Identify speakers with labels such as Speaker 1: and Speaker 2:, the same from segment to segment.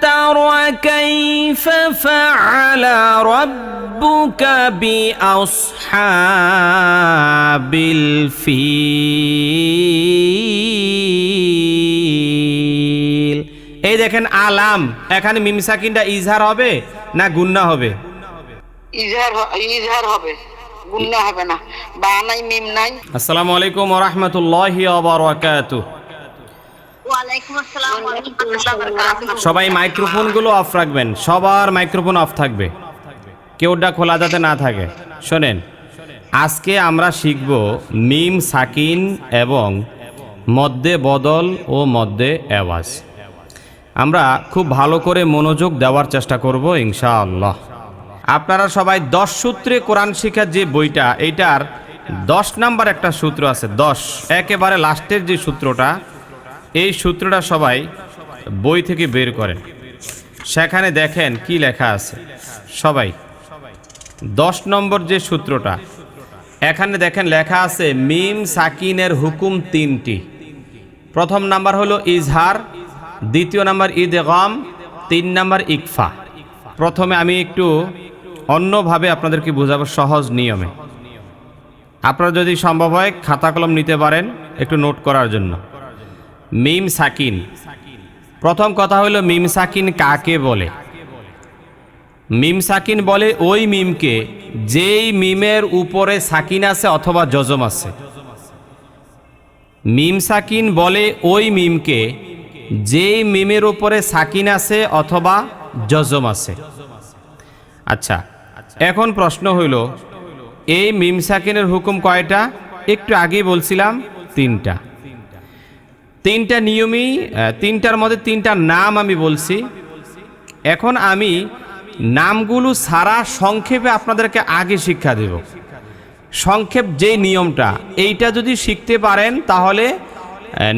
Speaker 1: تر كيف فعل ربك بأصحاب الفيل এই দেখেন আলাম এখানে মিমসাকিনটা ইজহার হবে না গুন্না হবে
Speaker 2: ইজহার হ- ইজহার হবে গুন্না হবে না বা নাই মিম নাই
Speaker 1: আসসালামু আলাইকুম ওরহমতুল্লাহি ওবরাকাতু
Speaker 3: ওয়ালাইকুম আসসালাম ওয়া রাহমাতুল্লাহি ওয়া বারাকাতুহু
Speaker 1: সবাই মাইক্রোফোনগুলো অফ রাখবেন। সবার মাইক্রোফোন অফ থাকবে। কেউটা খোলা যাতে না থাকে। শোনেন আজকে আমরা শিখব মিম সাকিন এবং মধ্যে বদল ও মধ্যে অ্যাওয়াজ আমরা খুব ভালো করে মনোযোগ দেওয়ার চেষ্টা করব ইনশাআল্লাহ। আপনারা সবাই দশ সূত্রে কোরআন শিক্ষার যে বইটা এইটার দশ নাম্বার একটা সূত্র আছে দশ। একেবারে লাস্টের যে সূত্রটা এই সূত্রটা সবাই বই থেকে বের করেন। সেখানে দেখেন কি লেখা আছে। সবাই। দশ নম্বর যে সূত্রটা, এখানে দেখেন লেখা আছে, মিম সাকিনের হুকুম তিনটি। প্রথম নাম্বার হলো ইজহার, দ্বিতীয় নাম্বার ঈদগাম তিন নাম্বার ইকফা। প্রথমে আমি একটু অন্যভাবে আপনাদেরকে বোঝাবো সহজ নিয়মে। আপনারা যদি সম্ভব হয় খাতা কলম নিতে পারেন একটু নোট করার জন্য। মিম সাকিন। প্রথম কথা হলো মিম সাকিন কাকে বলে? মিম সাকিন বলে ওই মিমকে যেই মিমের উপরে সাকিন আছে অথবা যজম আছে। মিম সাকিন বলে ওই মিমকে যেই মিমের উপরে সাকিন আছে অথবা যজম আছে। আচ্ছা এখন প্রশ্ন হইল এই মিম সাকিনের হুকুম কয়টা? একটু আগেই বলছিলাম তিনটা। তিনটা নিয়মই তিনটার মধ্যে তিনটা নাম আমি বলছি। এখন আমি নামগুলো সারা সংক্ষেপে আপনাদেরকে আগে শিক্ষা দেব। সংক্ষেপ যে নিয়মটা, এইটা যদি শিখতে পারেন তাহলে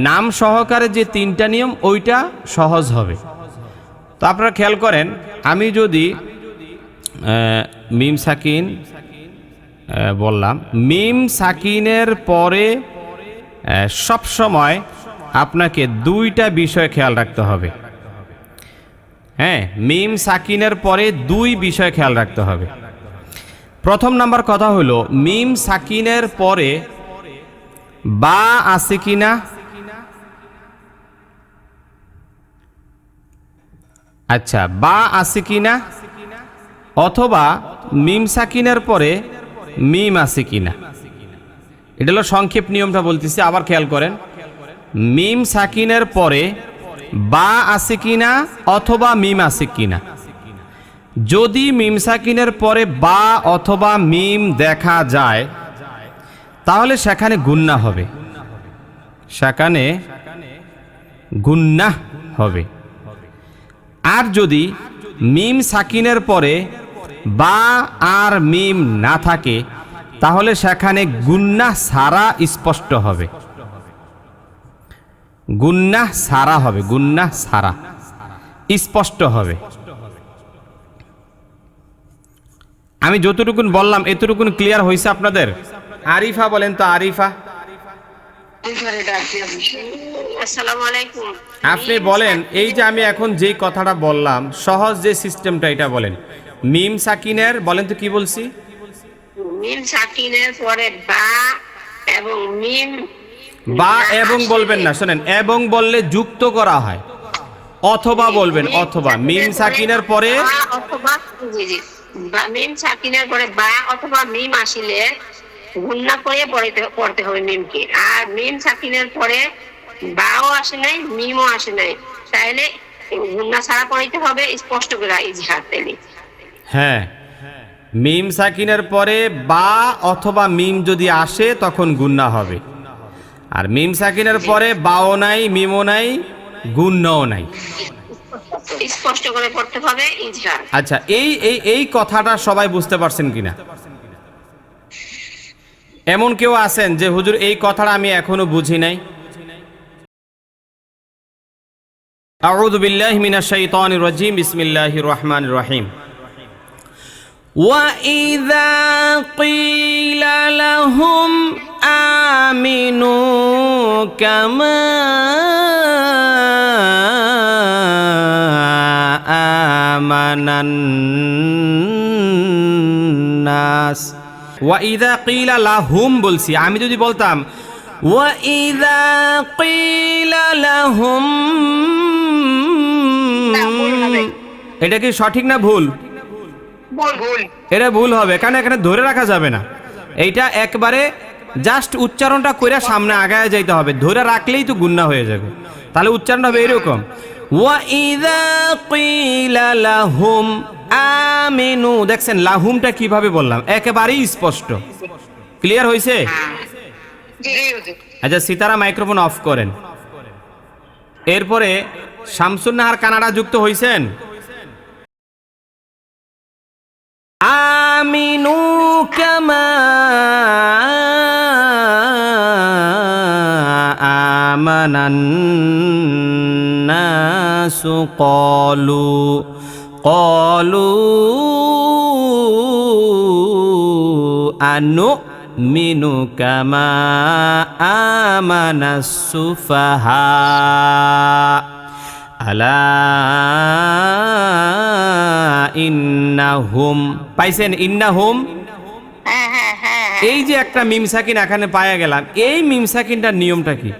Speaker 1: নাম সহকারে যে তিনটা নিয়ম, ওইটা সহজ হবে। তো আপনারা খেয়াল করেন, আমি যদি মিম সাকিন বললাম, মিম সাকিনের পরে সব সময় আপনাকে দুইটা বিষয় খেয়াল রাখতে হবে। হ্যাঁ মিম সাকিনের পরে দুই বিষয় খেয়াল রাখতে হবে। প্রথম নাম্বার কথা হলো, মিম সাকিনের পরে বা আছে কিনা? আচ্ছা বা আছে কিনা? অথবা মিম সাকিনের পরে মিম আছে কিনা? এটা হলো সংক্ষেপ নিয়মটা বলতেছি, আবার খেয়াল করেন। মিম সাকিনের পরে বা আছে কিনা অথবা মিম আছে কিনা। যদি মিম সাকিনের পরে বা অথবা মিম দেখা যায়, তাহলে সেখানে গুন্না হবে। সেখানে গুন্না হবে। আর যদি মিম সাকিনের পরে বা আর মিম না থাকে, তাহলে সেখানে গুন্না সারা স্পষ্ট হবে। গুন্না সারা হবে গুন্না সারা। স্পষ্ট হবে। আমি যতটুকুন বললাম এতটুকুন ক্লিয়ার হয়েছে আপনাদের? আরিফা বলেন তো আরিফা।
Speaker 2: আপনি
Speaker 1: বলেন এই যে আমি এখন যেই কথাটা বললাম সহজ যে সিস্টেমটা এটা বলেন। মিম সাকিনের বলেন তো কি বলছি?
Speaker 3: মিম সাকিনের পরে বা এবং মিম
Speaker 1: বা এবং বলবেন না শোনেন এবং বললে যুক্ত করা হয় অথবা বলবেন অথবা মিম সাকিনের পরে
Speaker 3: মিম সাকিনের পরে বা অথবা মিম আসিলে গুন্না করে পড়তে পড়তে হবে মিমকে। আর মিম সাকিনের পরে বাও আসে নাই মিমও আসে নাই। গুন্না ছাড়া পড়তে হবে স্পষ্ট করে ইজহার তেলি
Speaker 1: হ্যাঁ মিম সাকিনের পরে বা অথবা মিম যদি আসে তখন গুন্না হবে। আর মিম সাকিনের পরে বাও নাই মিমও নাই গুণ্যও নাই।
Speaker 3: স্পষ্ট করে পড়তে হবে ইজহার
Speaker 1: আচ্ছা এই এই এই কথাটা সবাই বুঝতে পারছেন কিনা? এমন কেউ আছেন যে হুজুর এই কথাটা আমি এখনও বুঝি নাই। আউযু বিল্লাহি মিনাশ শাইতানির রাজিম বিসমিল্লাহির রহমানির রহিম। وَإِذَا قِيلَ لَهُمْ آمِنُوا كَمَا আমানান নাস ওয়া ইদা কিলা লাহুম বলছি আমি যদি বলতাম ওয়া ইদা কিলা লাহুম
Speaker 2: না, ভুল হবে।
Speaker 1: এটা কি সঠিক না ভুল
Speaker 2: ভুল ভুল
Speaker 1: এটা ভুল হবে কারণ এখানে ধরে রাখা যাবে না। এইটা একবারে জাস্ট উচ্চারণটা করে সামনে আগায় যাইতে হবে। ধরে রাখলেই তো গুন্না হয়ে যাবে। তাহলে উচ্চারণটা হবে এরকম। লাহুম আমিনু। দেখছেন লাহুমটা কীভাবে বললাম? একেবারেই স্পষ্ট। ক্লিয়ার হয়েছে আচ্ছা সীতারা মাইক্রোফোন অফ করেন। এরপরে শামসুন নাহার কানাডা যুক্ত হয়েছেন আমিনু কামা আমানান নাসু ক্বালু ক্বালু আনুমিনু কামা আমানাস সুফাহা আলা ইন্নাহুম পাইছেন ইন্নাহুম?
Speaker 2: হ্যাঁ হ্যাঁ হ্যাঁ
Speaker 1: এই যে একটা মিম সাকিন এখানে পাওয়া গেলাম এই মিম সাকিনটার নিয়মটা কি?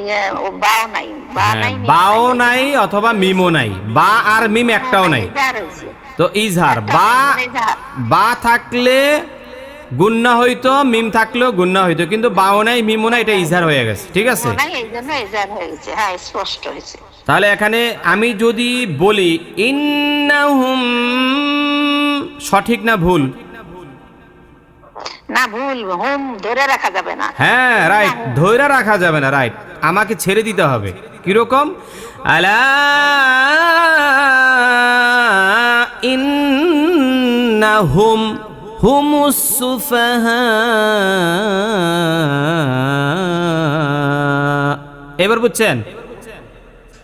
Speaker 2: ইয়ে, বাও নাই বা নাই মিম
Speaker 1: নাই অথবা মিমও নাই বা আর মিম একটাও নাই। তো ইজহার বা। বা থাকলে গুন্না হইতো মিম থাকলেও গুন্না হইতো কিন্তু বাও নাই মিমও এটা ইজহার হয়ে গেছে ঠিক আছে?
Speaker 2: হয়ে গেছে হ্যাঁ স্পষ্ট হয়েছে।
Speaker 1: তাহলে এখানে আমি যদি বলি ইন্নাহুম সঠিক না ভুল?
Speaker 2: না ভুল হোম ধরে রাখা যাবে না।
Speaker 1: হ্যাঁ রাইট ধৈর্য রাখা যাবে না রাইট আমাকে ছেড়ে দিতে হবে কীরকম? আলা ইন্নাহুম হুমুস সুফাহা এবার বুঝছেন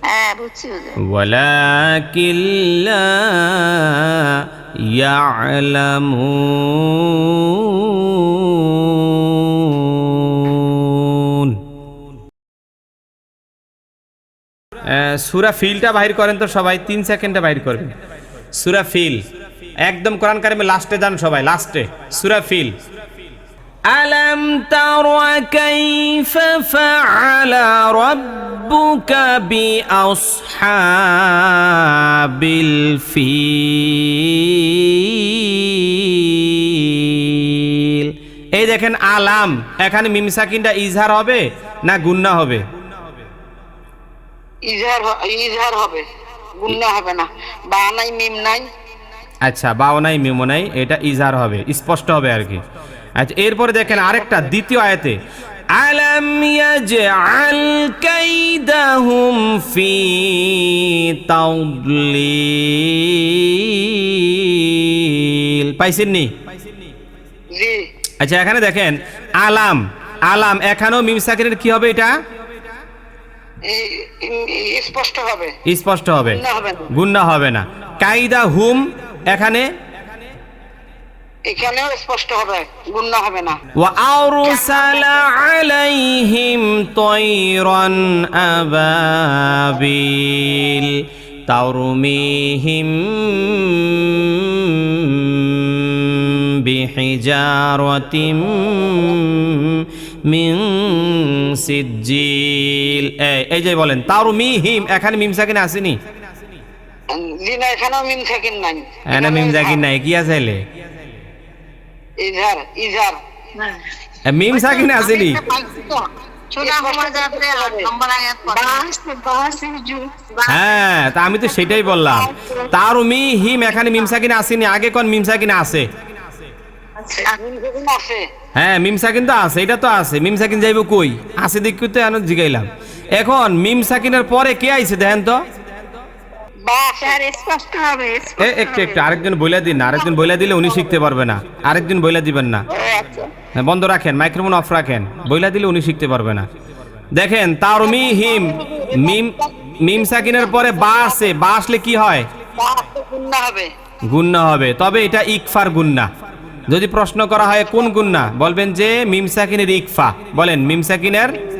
Speaker 2: হ্যাঁ বুঝছি হুজুর।
Speaker 1: ولكن لا يعلمون সুরা ফিলটা বাহির করেন তো সবাই তিন সেকেন্ডে বাহির করবেন সুরা ফিল একদম কোরআন কারিমে লাস্টে যান সবাই লাস্টে সুরা ফিল। আলম তারা কাইফা ফাআলা রাব্বুকা বিআসহাবিল ফিল। এই দেখেন আলাম এখানে মিম সাকিনটা ইজহার হবে না গুন্না হবে?
Speaker 2: ইজহার ইজহার হবে গুন্না হবে না। বা নাই মিম নাই।
Speaker 1: আচ্ছা বাও নাই মিমো নাই এটা ইজহার হবে স্পষ্ট হবে আর কি। আচ্ছা এরপরে দেখেন আরেকটা দ্বিতীয় আয়াতে আলাম ইয়াজআল কাইদাহুম ফি তাউদলিল পাইছেন নি? আচ্ছা এখানে দেখেন আলাম আলাম এখানেও মিম সাকিনের কি হবে এটা?
Speaker 2: স্পষ্ট হবে।
Speaker 1: স্পষ্ট হবে।
Speaker 2: গুন্না হবে না।
Speaker 1: গুন্না হবে না। কাইদা হুম এখানে?
Speaker 2: এখানেও স্পষ্ট হবে গুণ হবে না।
Speaker 1: ওয়া আরসালা আলাইহিম সিজ্জিল। এই যে বলেন তারমিহিম এখানে মিমসা কিনে আসেনি?
Speaker 2: জি না এখানেও মিম সাকিন নাই।
Speaker 1: এখানে মিম সাকিন নাই। কি আছে এলে?
Speaker 2: ইজহার ইজহার
Speaker 1: এ, মিম সাকিন
Speaker 2: বাস হুজুর
Speaker 1: হ্যাঁ তা আমি তো সেটাই বললাম। তার মি হিম এখানে মিমসাকিন আসেনি। আগে কোন মিমসাকিন আছে
Speaker 2: আছে?
Speaker 1: হ্যাঁ মিমসাকিন তো আছে এটা তো আছে। মিমসাকিন যাইব কই? আছে দেখি তো এখন জিগাইলাম। এখন মিমসাকিনের পরে কে আইছে দেখেন তো
Speaker 2: বাস
Speaker 3: স্যার স্পষ্ট হবে
Speaker 1: এ একটু একটু আরেকজন বইলা দিন আরেকজন বইলা দিলে উনি শিখতে পারবে না। আরেকজন বইলা দিবেন না। হ্যাঁ, বন্ধ রাখেন মাইক্রোফোন অফ রাখেন। বইলা দিলে উনি শিখতে পারবে না। দেখেন তার মি হিম মিম মিম সাকিনের পরে বা আসে বা আসলে কি হয়?
Speaker 2: বাস গুন্না হবে।
Speaker 1: তবে এটা ইকফার গুন্না। যদি প্রশ্ন করা হয় কোন গুন্না? বলবেন যে মিমসাকিনের ইকফা। বলেন মিমসাকিনের
Speaker 2: মিম সাকিনের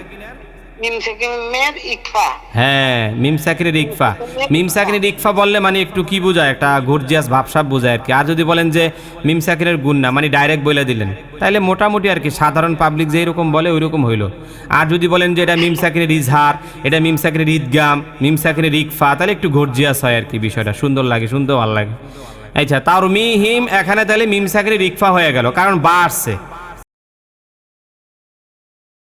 Speaker 1: হ্যাঁ মিম বললে মানে একটু কি একটা বোঝায় আর কি। আর যদি বলেন যে মানে ডাইরেক্ট বলে দিলেন মোটামুটি আর কি সাধারণ পাবলিক যেই রকম বলে, ওই রকম হইল। আর যদি বলেন যে এটা মিম ইজহার, এটা মিম ঈদগাম মিম ইকফা তাহলে একটু গর্জিয়াস হয় আর কি বিষয়টা। সুন্দর লাগে, শুনতেও ভালো লাগে। আচ্ছা তার মি হিম এখানে তাহলে মিম ইকফা হয়ে গেল, কারণ বা আসছে।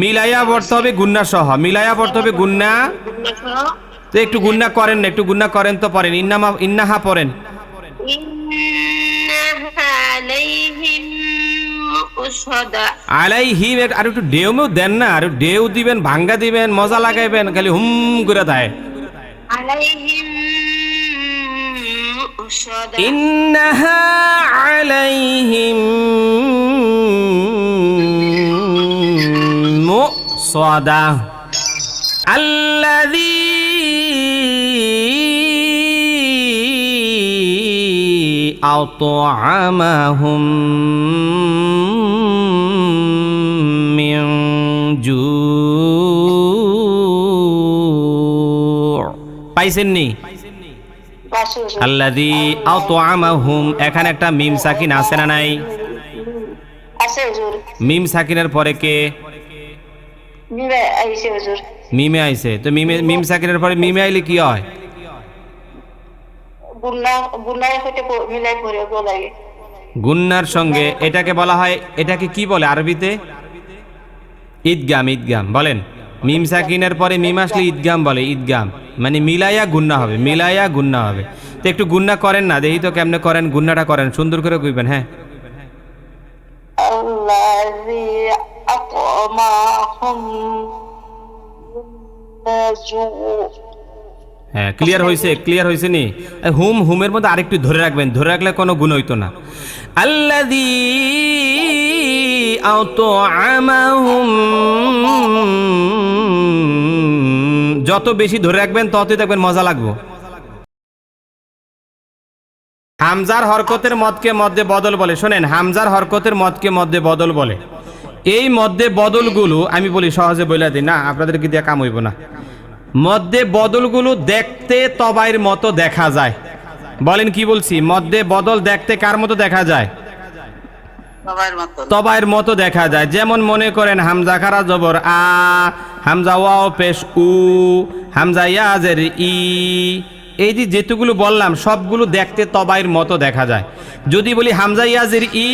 Speaker 1: মিলাইয়া পড়তে হবে গুন্না সহ মিলাইয়া পড়তে হবে গুন্না। তো একটু গুন্না করেন না একটু গুন্না করেন তো পড়েন। ইন্নামা ইন্নাহা পড়েন।
Speaker 3: আলাইহিম
Speaker 1: আর একটু ডেউমেও দেন না আর ডেউ দিবেন ভাঙ্গা দিবেন মজা লাগাইবেন খালি হুম করে দেয়।
Speaker 3: আলাইহিম
Speaker 1: ইন্নাহা আলাইহিম মুসাদা الذي أطعمهم من جوع পাইছেননি
Speaker 2: পাশে হুজুর।
Speaker 1: আল্লাদি আতআমাহুম এখানে একটা মিম সাকিন আছে না নাই
Speaker 2: আছে হুজুর
Speaker 1: মিম সাকিনের পরে কে
Speaker 2: মিমে আইছে হুজুর।
Speaker 1: মিমে আইছে। তো মিমে মিম সাকিনের পরে মিমে আইলে কি হয়?
Speaker 2: গুন্না গুন্নায় হইতে মিলাই পড়ে লাগে।
Speaker 1: গুন্নার সঙ্গে এটাকে বলা হয় এটাকে কি বলে আরবিতে? ঈদগাম ঈদগাম। বলেন মিম সাকিনের পরে মিম আসলে ঈদগাম বলে ঈদগাম। মানে মিলাইয়া গুন্না হবে মিলাইয়া গুন্না হবে। তো একটু গুন্না করেন না দেখি তো কেমনে করেন গুন্নাটা করেন। সুন্দর করে কইবেন হ্যাঁ। হ্যাঁ ক্লিয়ার হয়েছে ক্লিয়ার হয়েছে নি? হুম, হুমের মধ্যে আরেকটু ধরে রাখবেন, ধরে রাখলে কোনো গুণ হইতো না। আল্লাদি আমাহুম যত বেশি ধরে রাখবেন, ততই দেখবেন মজা লাগবো। হামজার হরকতের মদকে মধ্যে বদল বলে। শোনেন, হামজার হরকতের মদকে মধ্যে বদল বলে। এই মধ্যে বদলগুলো আমি বলি সহজে বলে দিই। না আপনাদেরকে দিয়ে কাম হইব না। মধ্যে বদলগুলো দেখতে তবাইয়ের মতো দেখা যায়। বলেন কি বলছি? মধ্যে বদল দেখতে কার মতো দেখা যায়? তবাইয়ের মতো। দেখা যায়। যেমন মনে করেন হামজা খারা জবর আ হামজা ওয়াও পেশ উ হামজা ইয়াজের ই। এই যে যেতুগুলো বললাম সবগুলো দেখতে তবাইয়ের মতো দেখা যায়। যদি বলি হামজা ইয়াজের ই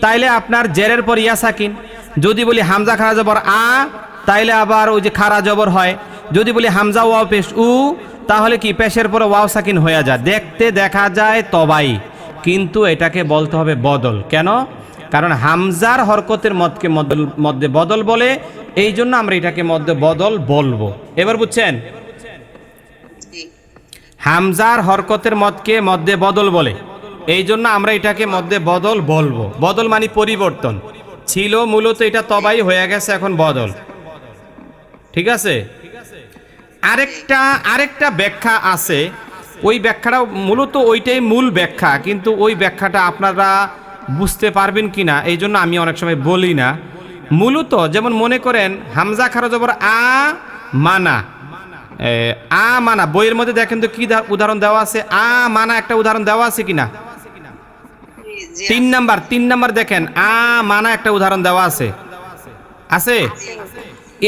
Speaker 1: তাইলে আপনার জেরের পর ইয়া সাকিন। যদি বলি হামজা খারা জবর আ তাইলে আবার ওই যে খারা জবর হয়। যদি বলি হামজা ওয়াও পেশ উ তাহলে কি পেশের পরে ওয়াও সাকিন হয়ে যায়। দেখতে দেখা যায় তবাই কিন্তু এটাকে বলতে হবে বদল। কেন? কারণ হামজার হরকতের মতকে মদল- মধ্যে বদল বলে এই জন্য আমরা এটাকে মধ্যে বদল বলব। এবার বুঝছেন? হামজার হরকতের মতকে মধ্যে বদল বলে এই জন্য আমরা এটাকে মধ্যে বদল বলব। বদল মানে পরিবর্তন। ছিল মূলত এটা তবাই হয়ে গেছে, এখন বদল। ঠিক আছে? আরেকটা আরেকটা ব্যাখ্যা আছে। ওই ব্যাখ্যাটা মূলত ওইটাই মূল ব্যাখ্যা, কিন্তু ওই ব্যাখ্যাটা আপনারা বুঝতে পারবেন কি না এই জন্য আমি অনেক সময় বলি না। মূলত যেমন মনে করেন, হামজা খারা জবর আ, মানা। আ, মানা। বইয়ের মধ্যে দেখেন তো কি উদাহরণ দেওয়া আছে? আ, মানা একটা উদাহরণ দেওয়া আছে কিনা? তিন নাম্বার তিন নাম্বার দেখেন আ মানা একটা উদাহরণ দেওয়া আছে। আছে?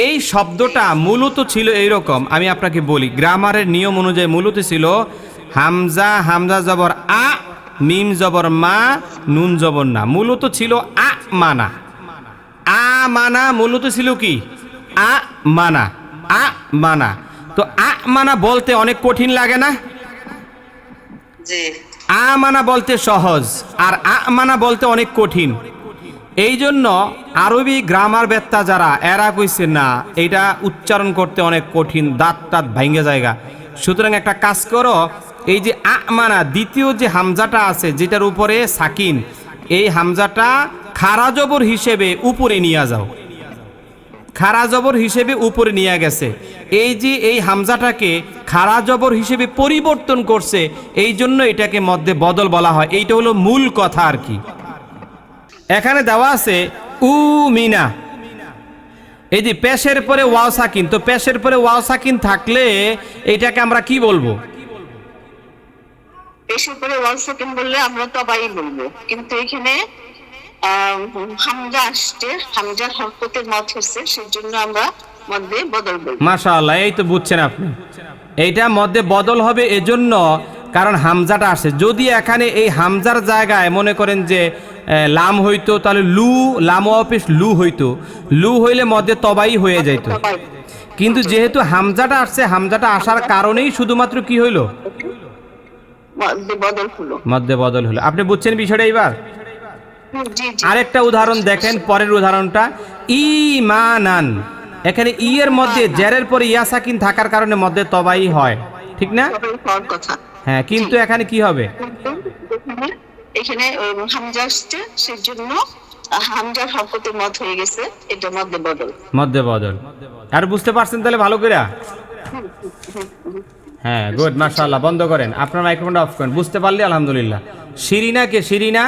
Speaker 1: এই শব্দটা মূলত ছিল এইরকম আমি আপনাকে বলি গ্রামারের নিয়ম অনুযায়ী মূলত ছিল হামজা হামজা জবর আ মিম জবর মা নুন জবর না। মূলত ছিল আ মানা। আ মানা মূলত ছিল কি? আ মানা। আ মানা। তো আ মানা বলতে অনেক কঠিন লাগে না?
Speaker 2: জি।
Speaker 1: আ মানা বলতে সহজ, আর আ মানা বলতে অনেক কঠিন। এই জন্য আরবি গ্রামার বেত্তা যারা, এরা কইছে, না এটা উচ্চারণ করতে অনেক কঠিন, দাঁত টাত ভাঙ্গে জায়গা। সুতরাং একটা কাজ করো, এই যে আমানা দ্বিতীয় যে হামজাটা আছে, যেটার উপরে সাকিন, এই হামজাটা খারা জবর হিসেবে উপরে নিয়ে যাও। খারা জবর হিসেবে উপরে নিয়ে গেছে। এই যে এই হামজাটাকে খারা জবর হিসেবে পরিবর্তন করছে, এই জন্য এটাকে মধ্যে বদল বলা হয়। এইটা হলো মূল কথা আর কি। এখানে দেওয়া আছে, উ মিনা। এই যে পেশের পরে ওয়াও সাকিন, তো পেশের পরে ওয়াও সাকিন থাকলে এটাকে আমরা কি বলব?
Speaker 2: বেশি পরে ওয়াল সাকিন বললে আমরা তবাই বলব। কিন্তু এখানে হামজা আসছে, হামজার হরকতের মত হচ্ছে সেজন্য আমরা মধ্যে বদল বলব
Speaker 1: মাশাআল্লাহ এই তো বুঝছেন আপনি। এইটা মধ্যে বদল হবে এজন্য কারণ হামজাটা আসে। যদি এখানে এই হামজার জায়গায় মনে করেন যে লাম হইতো তাহলে লু লাম অফিস লু হইতো। লু হইলে মধ্যে তবাই হয়ে যাইতো। কিন্তু যেহেতু হামজাটা আসছে হামজাটা আসার কারণেই শুধুমাত্র কি হইল?
Speaker 2: মধ্যে বদল হলো।
Speaker 1: মধ্যে বদল হলো। আপনি বুঝছেন বিষয়টা
Speaker 2: জি
Speaker 1: আরেকটা উদাহরণ দেখেন পরের উদাহরণটা। ইমানান এখানে ই এর মধ্যে জেরের পরে ইয়া সাকিন থাকার কারণে মধ্যে তবাই হয়। ঠিক না? হ্যাঁ কিন্তু এখানে কি হবে?
Speaker 2: এখানে এখানে হামজা আসছে সেজন্য হামজার হরকতের মত হয়ে গেছে। এটা মধ্যে বদল।
Speaker 1: মধ্যে বদল। আর বুঝতে পারছেন তাহলে ভালো করে হ্যাঁ গুড মাশাআল্লাহ বন্ধ করেন। আপনার মাইক্রোফোনটা অফ করেন। বুঝতে পারলে আলহামদুলিল্লাহ। শিরিনা কে শিরিনা?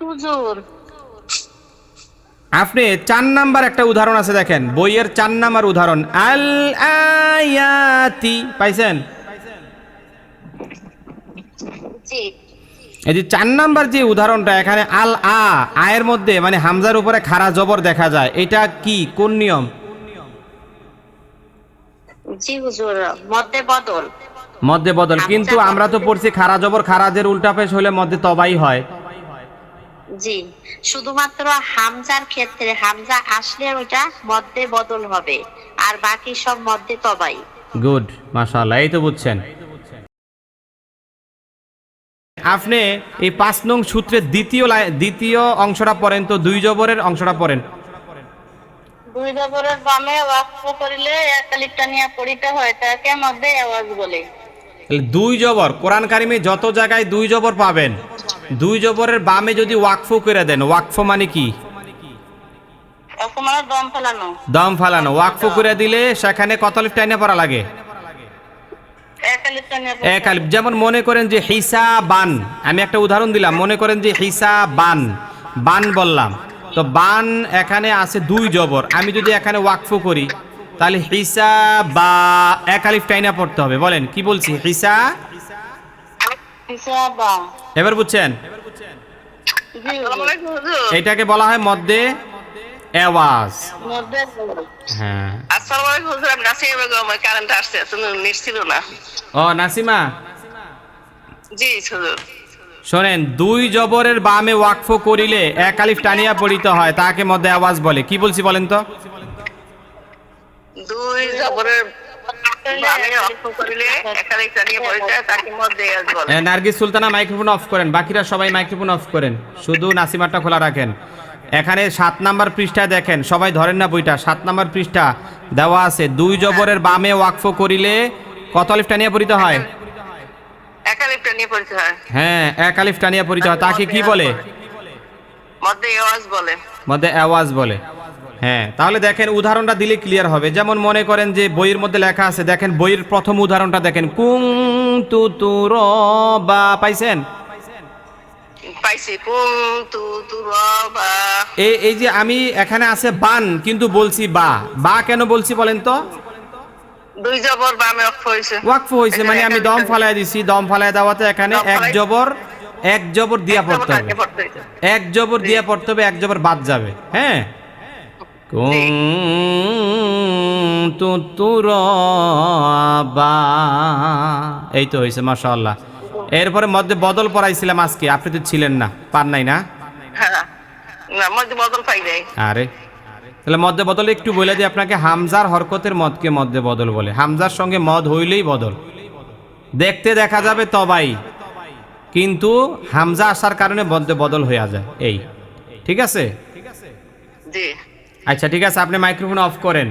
Speaker 2: হুজুর।
Speaker 1: আপনি চার নাম্বার একটা উদাহরণ আছে দেখেন বইয়ের চার নাম্বার উদাহরণ আল আয়াতি পাইছেন এই যে চার নাম্বার যে উদাহরণটা এখানে আল আ আয়ের মধ্যে মানে হামজার উপরে খাড়া জবর দেখা যায় এটা কি কোন নিয়ম?
Speaker 3: মধ্যে বদল।
Speaker 1: কিন্তু আমরা তো পড়ছি খাড়া জবর খারাজের উল্টা পেশ হলে মধ্যে তবাই হয়।
Speaker 3: জি শুধুমাত্র হামজার ক্ষেত্রে হামজা আসলে ওটা মধ্যে বদল হবে আর বাকি সব মধ্যে তবাই।
Speaker 1: গুড মাশাআল্লাহ এই তো বুঝছেন। আপনি এই পাঁচ নং সূত্রের দ্বিতীয় দ্বিতীয় অংশটা পড়েন তো দুই জবরের অংশটা পড়েন।
Speaker 4: দুই জবরের বামে ওয়াকফ করিলে এক লিপটা নিয়ে পড়িতে হয় তাকে মধ্যে আওয়াজ বলে।
Speaker 1: তাহলে দুই জবর কোরআন কারিমে যত জায়গায় দুই জবর পাবেন দুই জবরের বামে যদি ওয়াকফ করে দেন ওয়াকফ মানে কি?
Speaker 4: মানে দম ফালানো।
Speaker 1: ওয়াকফ করে দিলে সেখানে কত লিফ টাইনে পড়া লাগে?
Speaker 4: এক
Speaker 1: আলিফ যেমন মনে করেন যে হিসা বান আমি একটা উদাহরণ দিলাম মনে করেন যে হিসা বান বান বললাম। তো বান এখানে আছে দুই জবর। আমি যদি এখানে ওয়াকফ করি তাহলে হিসা বা এক আলিফ টাইনা পড়তে হবে। বলেন কি বলছি? হিসা
Speaker 4: হিসাবা।
Speaker 1: এবার বুঝছেন? এটাকে বলা হয় মধ্যে আওয়াজ হ্যাঁ।
Speaker 5: আসসালামু আলাইকুম হুজুর আমি নাসিমা বেগম কারেন্ট আসছে নেট ছিল না।
Speaker 1: ও নাসিমা?
Speaker 5: জি হুজুর।
Speaker 1: শোনেন দুই জবরের বামে ওয়াকফ করিলে এক আলিফ টানিয়া পড়িতে হয় তাকে মধ্যে আওয়াজ বলে। কি বলছি বলেন তো?
Speaker 5: দুই জবরের বলে।
Speaker 1: এ, নার্গিস সুলতানা মাইক্রোফোন অফ করেন বাকিরা সবাই মাইক্রোফোন অফ করেন শুধু নাসিমারটা খোলা রাখেন। এখানে সাত নাম্বার পৃষ্ঠা দেখেন সবাই ধরেন না বইটা সাত নাম্বার পৃষ্ঠা দেওয়া আছে দুই জবরের বামে ওয়াকফ করিলে কত আলিফ টানিয়া হয়?
Speaker 5: নিয়ে পড়িতে হয়।
Speaker 1: হ্যাঁ এক আলিফ টানিয়া পড়িতে হয় তাকে কি বলে?
Speaker 5: মধ্যে আওয়াজ বলে।
Speaker 1: মধ্যে আওয়াজ বলে। হ্যাঁ তাহলে দেখেন উদাহরণটা দিলে ক্লিয়ার হবে। যেমন মনে করেন যে বইয়ের মধ্যে লেখা আছে দেখেন বইয়ের প্রথম উদাহরণটা দেখেন কুং তু তু র বা পাইছেন? এই এই যে আমি এখানে আছে বান কিন্তু বলছি বা। বা কেন বলছি বলেন তো?
Speaker 5: দুই জবর বামে
Speaker 1: ওয়াকফ হয়েছে। মানে আমি দম ফালাই দিছি দম ফালাই দেওয়াতে এখানে এক জবর এক জবর দিয়া পড়তে হবে। এক জবর দিয়া পড়তে হবে এক জবর বাদ যাবে হ্যাঁ? তুতুরবা এই তো হয়েছে মাশাআল্লাহ। এরপরে মধ্যে বদল পড়াইছিলাম আজকে আপনি তো ছিলেন না পার নাই না?
Speaker 5: হ্যাঁ না মধ্যে বদল পাই নাই।
Speaker 1: আরে তাহলে মধ্যে বদল একটু বলে দিই আপনাকে হামজার হরকতের মদকে মধ্যে বদল বলে। হামজার সঙ্গে মদ হইলেই বদল। দেখতে দেখা যাবে তবাই কিন্তু হামজা আসার কারণে মধ্যে বদল হয়ে যায়। এই ঠিক আছে?
Speaker 5: জি।
Speaker 1: আচ্ছা ঠিক আছে আপনি মাইক্রোফোন অফ করেন।